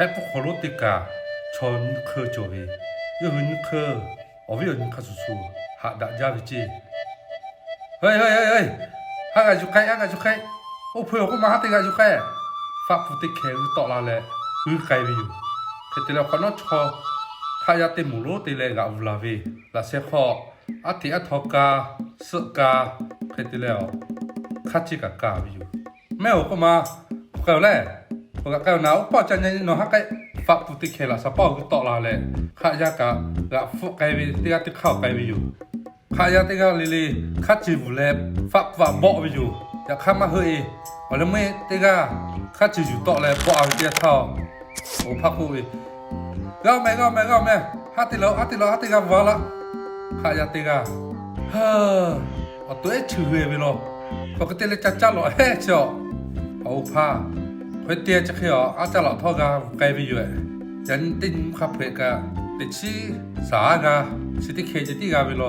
해프코로티카 전크조비 윤크 어비윤카수수 하다자비지 헤이 헤이 헤이 하가주카이 하가주카이 오프요고마 하대가주카이 파푸티케 으떠라레 으카이비유 그때라 코노초 타야테 무로티레가 우라비 라세코 아티 아토카 스카 그때라 카치가까비유 매오고마 그까올레 ก็เก้าหนาวป้อจันยันนอฮักไฟักปุติเคลาสป้อก็ต่อลาเลยข้ายากะละฟุกไกไปติกาติเข้าไกไปอยู่ข้ายาติกาลิลีข้าจีบุเล็บฟักฟักบ่ไปอยู่อยากข้ามาเฮยวันนี้ไม่ติกาข้าจีอยู่ต่อเลยบ่เอาเดียเท่าโอ้พักกูอีก็แม่ก็แม่ก็แม่ฮัตติโลฮัตติโลฮัตติกาวาละข้ายาติกาเฮ้อตัวเอชื่เฮไปหรอปกติเลยจ้าจ้าหรอเฮ้เจ้าเอาผ้า เพื่อเตียจะเขียวอาตลอดพ่อกาไกลไปอยู่ยันติ้งขับเพกะติดชีสากาสิทธิเคจิติกาไปโล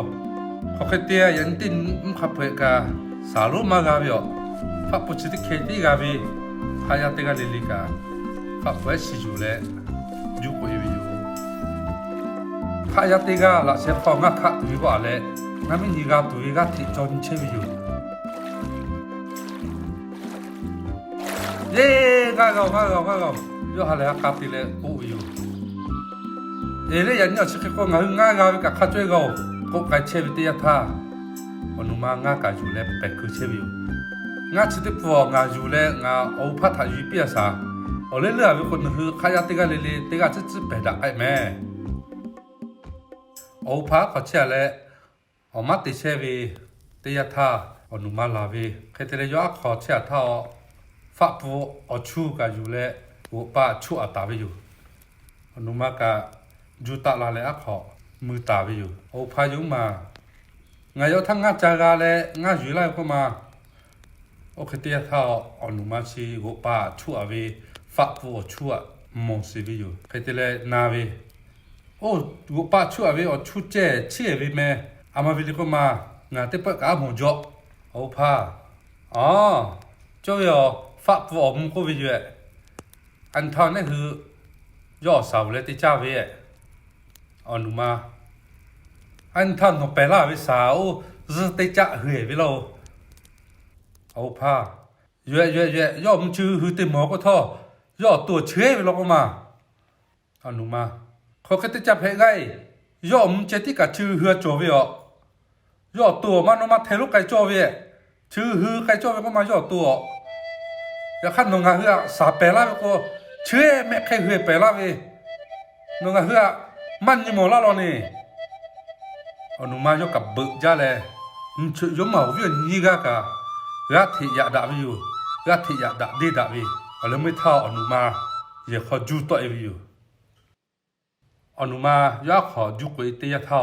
เขาเตียยันติ้งขับเพกะสารุมากาไปอ่ะพับปุจิติเคจิติกาไปขายาติกาลิลิกาพับเวชิจูเลยุควิวิยูขายาติกาละเชฟฟองกะขะวิบาเลนั่นไม่ยีกาตุยกาติจนเชวิยู Yeah. 가가오 가가오 가가오 요 할래 아까필레 오유 에레 야냐 시키고 나응가가 가 카트에가오 꼭가 체비티야 타 원우마 나가 줄레 백크 체비요 nga chite puo nga jule nga o pha tha yu pia sa o le le a ko na hu kha ya te ga le le te ga chi chi pe da ai me o pha ko che le o ma te che vi te ya tha o nu ma la vi khe te le yo a kho che tha o 发布哦出个有嘞，我把出啊打不有，侬嘛个就打拉嘞啊好，没打不有，我怕有嘛，我要他我家个嘞，我有来个嘛，我去点他哦侬嘛是我把出啊为发布哦出啊没事不有，去点嘞哪位，哦我把出啊为哦出这切为咩，阿妈为个嘛，我得把家忙着，我怕，哦，就要。 们个位月，按他那是要少了的价位，哦努嘛，按他那白拉为少是的价回为咯，我怕月月月要我们就去的毛个套，要多车为了个嘛，哦努嘛，เขาก็จะเพไงย่อมจะที่กับชื่อเฮือจวเวย่อตัวมันมาเทลุไก่จวเวชื่อเฮือไก่จวเวก็มาย่อตัว ยาขันนงาเฮือสาเปล่าเวโกเชื่อแม่ใครเฮือเปล่าเวนงาเฮือมันยิมอลาลอนี่อนุมายกับเบิกจ้าเลยชุยมาวิ่งยี่กากะรัฐิยาดาวิวรัฐอยาดาดีดาวิอะไรไม่เท่าอนุมาอยากขอจูต่อเอยู่อนุมาอยากขอจูกุยเตียเท่า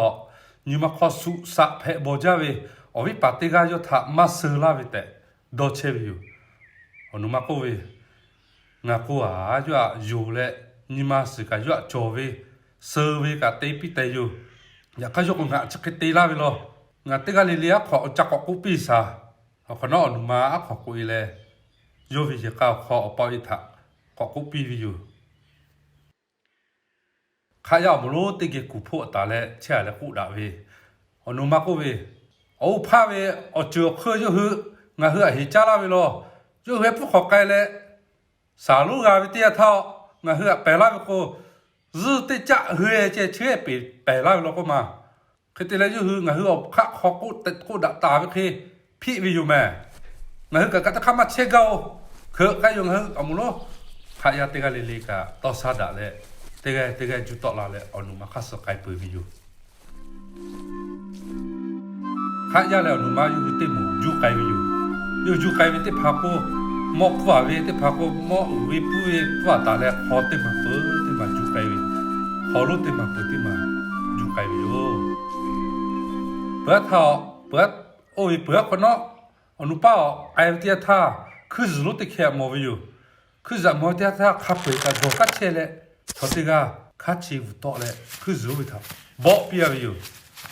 นี่มาขอสุสะเพะโบจ้าเวิอวิปัติกายถามาเซลาวิเตโดเชวิว onu ma ko ve nga ko a jwa yo le ni ma se ka jwa cho ve se ve ka te pi te yo ya ka jo nga cha ke te la ve lo nga te ga le le a kho cha ko ku pi sa ho ko no onu ma a kho ku i le yo vi je ka kho pa i tha ko ku pi vi yo ခါရမလို့တကယ်ကူဖို့တာလဲချဲလဲခုတာပဲအနုမကိုပဲအိုဖာပဲအချိုခွေရဟငါဟဟေချလာပဲလို့ 就还不好干嘞。上路啊，这一套，我后摆那个日的家后这车摆摆那个嘛，可得来就后我后看好过得过打打不去，屁为有没？我后个个他看嘛切高，可该用后阿姆咯，还要这个里里个到啥打嘞？这个这个就到那嘞，阿努嘛开始该背为有。还要了努嘛有对母有该为有，有有该为对怕过。 มอกว่าเวทพักมอกวิปุเวว่าตาแลขอติมาเปิดติมาจุกไปเวขอรู้ติมาเปิดติมาจุกไปเวโอเปิดเถาเปิดโอ้ยเปิดคนเนาะอนุป้าไอ้เดียท่าคือรู้ติแค่มอวิอยู่คือจะมอเดียท่าขับไปกับดอกกัดเชลเลยพอติกาขัดชีวต่อเลยคือรู้ไปเถาบอกเปียวอยู่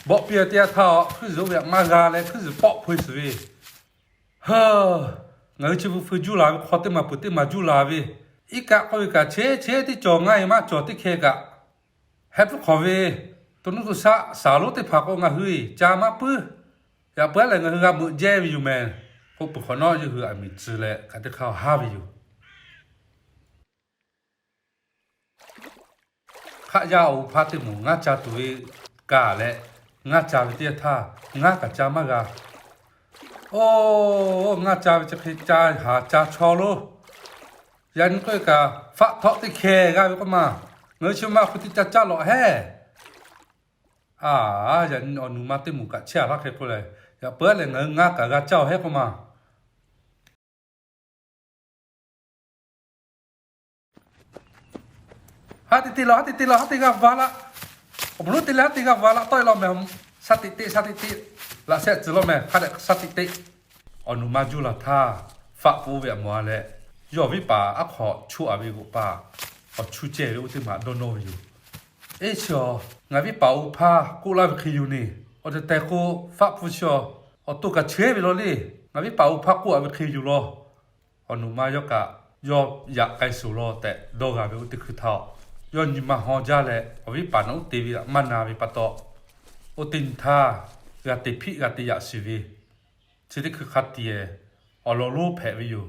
บอกเปียเดียท่าคือรู้แบบมากาเลยคือปอกพุยสวีเฮ้อ งชิฟฟจูลาขอต็มมาจูลาวิอีกะก็อีกะเชเชที่จอง่ายมาจอที่เคกะเฮ็ดขอเวตัวนู้นตัวซะสาลุที่พักก็งาหุยจามาปื้อย่าเปิ้ลอะไรเงามือเจ็บอยู่แม่พวกปุขอนออยู่คืออามีจือแหละกันที่เข้าห้าไปอยู่ข้ายาวพาติหมูงาจาตุยกาและงาจาวิเตียท่างากะจามากา โอ้งาจาวิจะพิจาหาจาชอโลยันก็กะฟะทอติเคกะก็มาเงยชมาคุติจะจ้าหล่อแฮ่อ่ายันอนุมาติมุกะเชียรักเฮก็เลยอย่าเปิดเลยเงยงากะเจ้าเฮก็มาฮะติติลแม่สติติสติติละเสร็จจิลแม่ฮะเดสติติอนุมาจุละท่าฟะปูเวียมัวเลยย่อวิปาอักขอชูอาวิกุปาอชูเจริอุติมาโดโนอยู่เอชองาวิปาอุพากูลาวิคิยูนี่อจะแต่กูฟักฟูชออตุกะเชวิโลลีงาวิปาอุพากูอาวิคิยูโลอนุมายกะยออยากไกสุโลแต่โดกาวิอุติคือเท่าย้อนยิมาฮอจ้าเละอวิปานอุติวิมันนาวิปโตอุตินทา กาติพิกาติยาสิวิสิติคือขัดเตียอลลูแผ่วิอยู่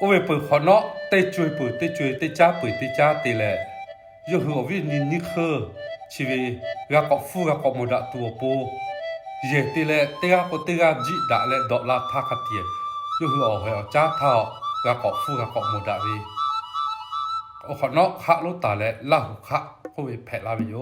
อเวเปิดขอเนาะเตจวยเปิดเตจวยเตจ้าเปิดเตจ้าเตแหละยกหัววินินิเคอชีวิกากอฟูกากอมดะตัวโปเยเตแหละเตกากอเตกาจิดะแหละดอกลาทาคาเตียยกหัวเอาเหอจ้าเท่ากากอฟูกากอมดะวีอขอเนาะคะลุตาแหละลาหุคะโอเวแผลลาวิโย